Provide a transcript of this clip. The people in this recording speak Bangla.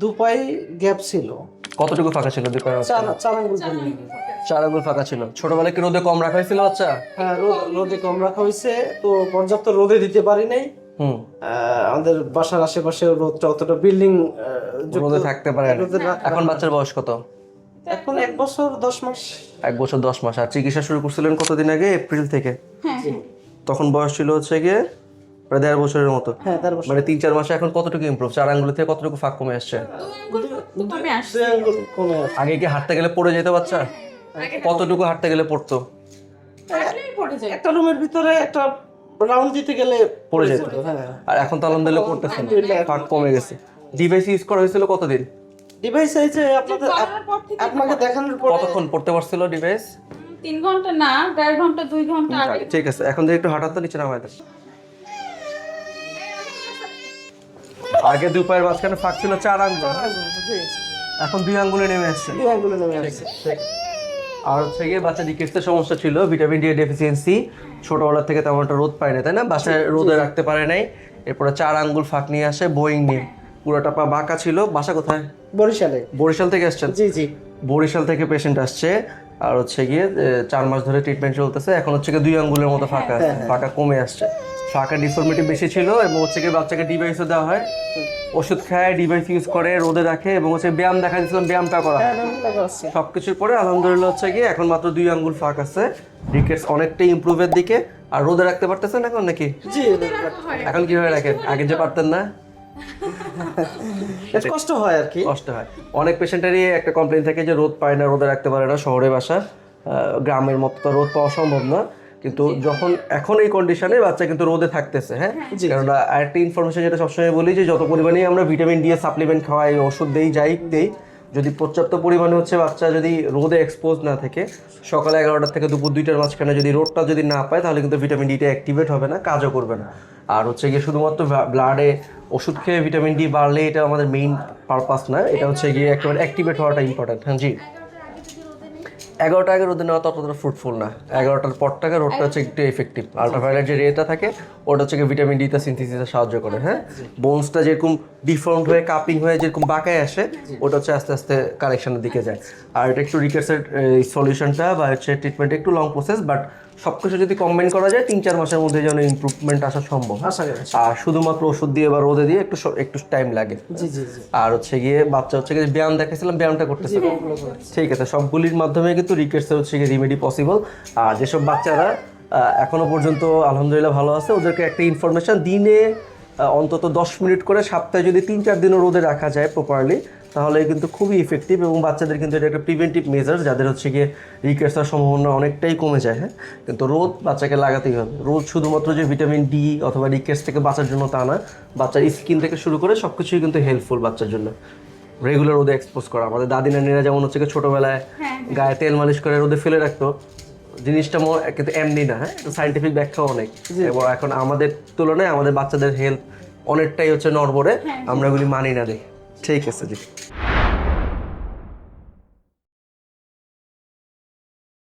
দুপাই গ্যাপ ছিল। কতটুকু ফাঁকা ছিল পায়ের চার আঙ্গুল চার আঙ্গুল ফাঁকা ছিল। ছোটবেলায় কি রোদে কম রাখা হয়েছিল বাচ্চা? হ্যাঁ রোদ রোদে কম রাখা হয়েছে। তো পর্যাপ্ত রোদে দিতে পারি নাই। হুম। আমাদের বাসার আশেপাশে রোদটা অতটা বিল্ডিং রোদে থাকতে পারে না। এখন বাচ্চার বয়স কত? এখন এক বছর দশ মাস। এক বছর দশ মাস। আর চিকিৎসা শুরু করছিলেন কতদিন আগে? এপ্রিল থেকে। তখন বয়স ছিল হচ্ছে গিয়ে প্রায় দেড় বছরের মতো। হ্যাঁ তার বছর। মানে তিন চার মাসে এখন কতটুকু ইমপ্রুভ চার আঙ্গুল থেকে কতটুকু ফাঁক কমে আসছে? কমে আসছে কমে আগে কি হাঁটতে গেলে পড়ে যেত বাচ্চা? কতটুকু হাঁটতে গেলে পড়তো? হাঁটলেই পড়ে যায় একটা রুমের ভিতরে একটা রাউন্ড দিতে গেলে পড়ে যেত। হ্যাঁ। আর এখন তো আলহামদুলিল্লাহ পড়তেছে ফাঁক কমে গেছে। ডিভাইস ইউজ করা হয়েছিল কতদিন? ডিভাইস যে আপনাদের আপনাকে দেখানোর পর কতক্ষণ পড়তে পারছিল ডিভাইস তিন ঘণ্টা না দেড় ঘণ্টা দুই ঘণ্টা ঠিক আছে এখন থেকে একটু হাঁটার তো নিচে দেন। আগে দুই পায়ের মাঝখানে ফাঁক ছিল চার আঙ্গুল। এখন দুই আঙ্গুলে নেমে আসছে। দুই আঙ্গুলে নেমে আসছে। আর হচ্ছে গিয়ে বাচ্চা রিকেটসের সমস্যা ছিল ভিটামিন ডি ডেফিসিয়েন্সি। ছোটবেলা থেকে তেমন একটা রোদ পায় না তাই না? বাসায় রোদে রাখতে পারে নাই। এরপরে চার আঙ্গুল ফাঁক নিয়ে আসে বোয়িং নিয়ে। পুরোটা পা বাঁকা ছিল। বাসা কোথায়? বরিশালে। বরিশাল থেকে আসছেন? জি জি। বরিশাল থেকে পেশেন্ট আসছে। আর হচ্ছে গিয়ে চার মাস ধরে ট্রিটমেন্ট চলতেছে। এখন হচ্ছে গিয়ে দুই আঙ্গুলের মতো ফাঁকা আছে। ফাঁকা কমে আসছে। ফাঁকা ডিফর্মিটি বেশি ছিল এবং হচ্ছে গিয়ে বাচ্চাকে ডিভাইসও দেওয়া হয়। ওষুধ খায় ডিভাইস ইউজ করে রোদে রাখে এবং হচ্ছে ব্যায়াম দেখা দিয়েছিলাম ব্যায়ামটা করা হয়। আছে সবকিছুর পরে আলহামদুলিল্লাহ হচ্ছে গিয়ে এখন মাত্র দুই আঙ্গুল ফাঁক আছে। রিকেটস অনেকটাই ইমপ্রুভের দিকে। আর রোদে রাখতে পারতেছেন এখন নাকি? এখন কীভাবে রাখেন? আগে যে পারতেন না? কষ্ট হয় আর কি। কষ্ট হয়। অনেক পেশেন্টেরই একটা কমপ্লেন থাকে যে রোদ পায় না রোদে রাখতে পারে না শহরে বাসা গ্রামের মতো তো রোদ পাওয়া সম্ভব না। কিন্তু যখন এখন এই কন্ডিশনে বাচ্চা কিন্তু রোদে থাকতেছে হ্যাঁ? কারণ আরেকটা ইনফরমেশন যেটা সবসময় বলি যে যত পরিমাণে আমরা ভিটামিন ডি এর সাপ্লিমেন্ট খাওয়াই ওষুধ দেই যাই দেই যদি পর্যাপ্ত পরিমাণে হচ্ছে বাচ্চা যদি রোদে এক্সপোজ না থাকে সকালে এগারোটা থেকে দুপুর দুইটার মাঝখানে যদি রোদটা যদি না পায় তাহলে কিন্তু ভিটামিন ডিটা অ্যাক্টিভেট হবে না কাজও করবে না। আর হচ্ছে গিয়ে শুধুমাত্র ব্লাডে ওষুধ খেয়ে ভিটামিন ডি বাড়লে এটা আমাদের মেইন পারপাস না এটা হচ্ছে গিয়ে একেবারে অ্যাক্টিভেট হওয়াটা ইম্পর্টেন্ট হ্যাঁ জি? এগারোটা আগে রোদে নেওয়া ততটা ফ্রুটফুল না। এগারোটার পর থেকে রোদটা হচ্ছে একটু এফেক্টিভ আলট্রাভায়োলেট যে রেটা থাকে ওটা হচ্ছে ভিটামিন ডিটা সিনথেসিসে সাহায্য করে হ্যাঁ? বোনসটা যেরকম ডিফর্মড হয়ে কাপিং হয়ে যেরকম বাঁকায় আসে ওটা হচ্ছে আস্তে আস্তে কারেকশনের দিকে যায়। আর এটা একটু রিকেটসের সলিউশনটা বা হচ্ছে ট্রিটমেন্ট একটু লং প্রসেস বাট সব কিছু যদি কম্বাইন করা যায় তিন চার মাসের মধ্যে যেন ইমপ্রুভমেন্ট আসা সম্ভব। আশা আর শুধুমাত্র ওষুধ দিয়ে বা রোদে দিয়ে একটু একটু টাইম লাগে। আর হচ্ছে গিয়ে বাচ্চা হচ্ছে গিয়ে ব্যায়াম দেখাইছিলাম ব্যায়ামটা করতেছে। ঠিক আছে সবগুলির মাধ্যমে কিন্তু রিকেটসে হচ্ছে গিয়ে রিমেডি পসিবল আর যেসব বাচ্চারা এখনও পর্যন্ত আলহামদুলিল্লাহ ভালো আছে ওদেরকে একটা ইনফরমেশন দিনে অন্তত দশ মিনিট করে সপ্তাহে যদি তিন চার দিনও রোদে রাখা যায় প্রপারলি তাহলে কিন্তু খুবই ইফেক্টিভ এবং বাচ্চাদের কিন্তু এটা একটা প্রিভেন্টিভ মেজার যাদের হচ্ছে গিয়ে রিকেটসের সম্ভাবনা অনেকটাই কমে যায় হ্যাঁ? কিন্তু রোদ বাচ্চাকে লাগাতেই হবে। রোদ শুধুমাত্র যে ভিটামিন ডি অথবা রিকেটস থেকে বাঁচার জন্য তা না বাচ্চার স্কিন থেকে শুরু করে সব কিছুই কিন্তু হেল্পফুল বাচ্চার জন্য। রেগুলার রোদে এক্সপোজ করা। আমাদের দাদি নানিরা যেমন হচ্ছে ছোটবেলায় গায়ে তেল মালিশ করে রোদে ফেলে রাখতো জিনিসটা মো- কিন্তু এমনি না হ্যাঁ? সাইন্টিফিক ব্যাখ্যা অনেক। এবং এখন আমাদের তুলনায় আমাদের বাচ্চাদের হেলথ অনেকটাই হচ্ছে নড়বড়ে আমরা এগুলি মানি না দেখি। ঠিক আছে জি।